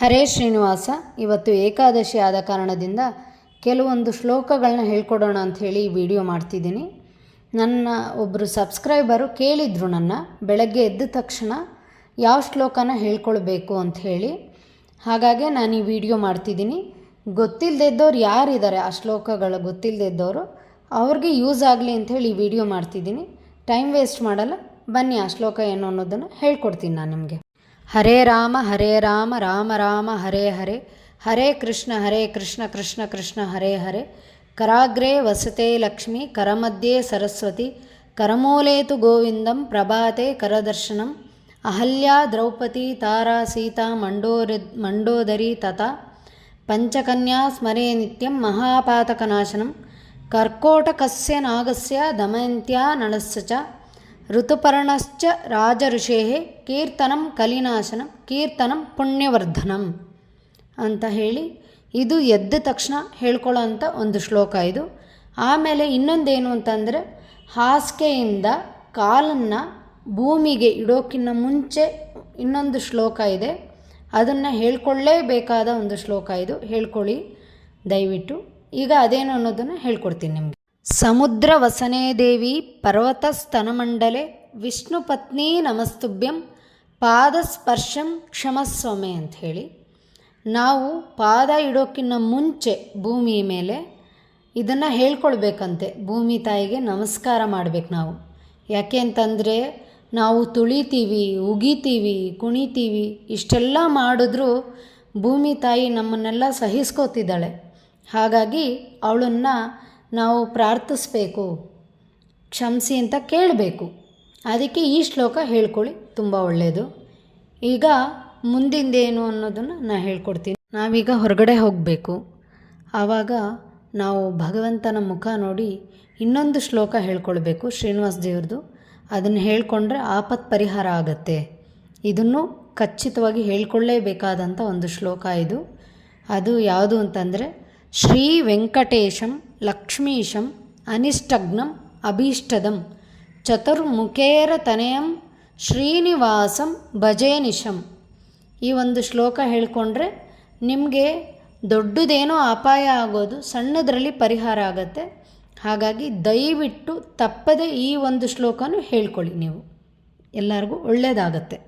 ಹರೇ ಶ್ರೀನಿವಾಸ, ಇವತ್ತು ಏಕಾದಶಿ ಆದ ಕಾರಣದಿಂದ ಕೆಲವೊಂದು ಶ್ಲೋಕಗಳನ್ನ ಹೇಳ್ಕೊಡೋಣ ಅಂಥೇಳಿ ಈ ವಿಡಿಯೋ ಮಾಡ್ತಿದ್ದೀನಿ. ನನ್ನ ಒಬ್ಬರು ಸಬ್ಸ್ಕ್ರೈಬರು ಕೇಳಿದರು ನನ್ನ, ಬೆಳಗ್ಗೆ ಎದ್ದ ತಕ್ಷಣ ಯಾವ ಶ್ಲೋಕನ ಹೇಳ್ಕೊಳ್ಬೇಕು ಅಂಥೇಳಿ ಹಾಗಾಗಿ ನಾನು ಈ ವಿಡಿಯೋ ಮಾಡ್ತಿದ್ದೀನಿ. ಗೊತ್ತಿಲ್ಲದಿದ್ದವ್ರು ಯಾರಿದ್ದಾರೆ, ಆ ಶ್ಲೋಕಗಳು ಗೊತ್ತಿಲ್ಲದಿದ್ದವರು ಅವ್ರಿಗೆ ಯೂಸ್ ಆಗಲಿ ಅಂಥೇಳಿ ಈ ವಿಡಿಯೋ ಮಾಡ್ತಿದ್ದೀನಿ. ಟೈಮ್ ವೇಸ್ಟ್ ಮಾಡಲ್ಲ, ಬನ್ನಿ ಆ ಶ್ಲೋಕ ಏನು ಅನ್ನೋದನ್ನು ಹೇಳ್ಕೊಡ್ತೀನಿ ನಾನು ನಿಮಗೆ. హరే రామ హరే రామ రామ రామ హరే హరే హరే కృష్ణ హరే కృష్ణ కృష్ణ కృష్ణ హరే హరే. కరాగ్రే వసతే లక్ష్మి కరమధ్యే సరస్వతి కరమూలేతు గోవిందం ప్రభాతే కరదర్శనం అహల్యా ద్రౌపది తారా సీత మండోరి మండోదరి తత పంచకన్యా స్మరే నిత్యం మహాపాతకనాశనం కర్కోటకస్య నాగస్య దమయంత్యా నళస్య చ. ಋತುಪರ್ಣಶ್ಚ ರಾಜಋಷೇಃ ಕೀರ್ತನಂ ಕಲಿನಾಶನಂ ಕೀರ್ತನಂ ಪುಣ್ಯವರ್ಧನಂ ಅಂತ ಹೇಳಿ ಇದು ಎದ್ದ ತಕ್ಷಣ ಹೇಳ್ಕೊಳ್ಳೋ ಒಂದು ಶ್ಲೋಕ ಇದು. ಆಮೇಲೆ ಇನ್ನೊಂದೇನು ಅಂತಂದರೆ ಹಾಸಿಗೆಯಿಂದ ಕಾಲನ್ನು ಭೂಮಿಗೆ ಇಡೋಕ್ಕಿಂತ ಮುಂಚೆ ಇನ್ನೊಂದು ಶ್ಲೋಕ ಇದೆ. ಅದನ್ನು ಹೇಳ್ಕೊಳ್ಳೇಬೇಕಾದ ಒಂದು ಶ್ಲೋಕ ಇದು. ಹೇಳ್ಕೊಳ್ಳಿ ದಯವಿಟ್ಟು. ಈಗ ಅದೇನು ಅನ್ನೋದನ್ನು ಹೇಳ್ಕೊಡ್ತೀನಿ ನಿಮಗೆ. ಸಮುದ್ರ ವಸನೆ ದೇವಿ ಪರ್ವತ ಸ್ತನಮಂಡಲೆ ವಿಷ್ಣು ಪತ್ನಿ ನಮಸ್ತುಭ್ಯಂ ಪಾದಸ್ಪರ್ಶಂ ಕ್ಷಮಸ್ವಾಮಿ ಅಂತ ಹೇಳಿ ನಾವು ಪಾದ ಇಡೋಕ್ಕಿಂತ ಮುಂಚೆ ಭೂಮಿ ಮೇಲೆ ಇದನ್ನು ಹೇಳ್ಕೊಳ್ಬೇಕಂತೆ. ಭೂಮಿ ತಾಯಿಗೆ ನಮಸ್ಕಾರ ಮಾಡಬೇಕು ನಾವು. ಯಾಕೆ ಅಂತಂದರೆ ನಾವು ತುಳಿತೀವಿ, ಉಗಿತೀವಿ, ಕುಣಿತೀವಿ, ಇಷ್ಟೆಲ್ಲ ಮಾಡಿದ್ರೂ ಭೂಮಿ ತಾಯಿ ನಮ್ಮನ್ನೆಲ್ಲ ಸಹಿಸ್ಕೋತಿದ್ದಾಳೆ. ಹಾಗಾಗಿ ಅವಳನ್ನು ನಾವು ಪ್ರಾರ್ಥಿಸ್ಬೇಕು, ಕ್ಷಮಿಸಿ ಅಂತ ಕೇಳಬೇಕು. ಅದಕ್ಕೆ ಈ ಶ್ಲೋಕ ಹೇಳ್ಕೊಳ್ಳಿ, ತುಂಬ ಒಳ್ಳೆಯದು ಈಗ ಮುಂದಿಂದೇನು ಅನ್ನೋದನ್ನು ನಾನು ಹೇಳ್ಕೊಡ್ತೀನಿ. ನಾವೀಗ ಹೊರಗಡೆ ಹೋಗಬೇಕು. ಆವಾಗ ನಾವು ಭಗವಂತನ ಮುಖ ನೋಡಿ ಇನ್ನೊಂದು ಶ್ಲೋಕ ಹೇಳ್ಕೊಳ್ಬೇಕು ಶ್ರೀನಿವಾಸ ದೇವ್ರದ್ದು ಅದನ್ನು ಹೇಳ್ಕೊಂಡ್ರೆ ಆಪತ್ ಪರಿಹಾರ ಆಗತ್ತೆ. ಇದನ್ನು ಖಚಿತವಾಗಿ ಹೇಳ್ಕೊಳ್ಳೇಬೇಕಾದಂಥ ಒಂದು ಶ್ಲೋಕ ಇದು. ಅದು ಯಾವುದು ಅಂತಂದರೆ ಶ್ರೀ ವೆಂಕಟೇಶಂ ಲಕ್ಷ್ಮೀಶಂ ಅನಿಷ್ಟಗ್ನಂ ಅಭೀಷ್ಟದಂ ಚತುರ್ಮುಖೇರ ತನಯಂ ಶ್ರೀನಿವಾಸಂ ಭಜೇನಿಶಂ ಈ ಒಂದು ಶ್ಲೋಕ ಹೇಳಿಕೊಂಡ್ರೆ ನಿಮಗೆ ದೊಡ್ಡದೇನೋ ಅಪಾಯ ಆಗೋದು ಸಣ್ಣದರಲ್ಲಿ ಪರಿಹಾರ ಆಗುತ್ತೆ. ಹಾಗಾಗಿ ದಯವಿಟ್ಟು ತಪ್ಪದೆ ಈ ಒಂದು ಶ್ಲೋಕನೂ ಹೇಳ್ಕೊಳ್ಳಿ ನೀವು. ಎಲ್ಲರಿಗೂ ಒಳ್ಳೆಯದಾಗತ್ತೆ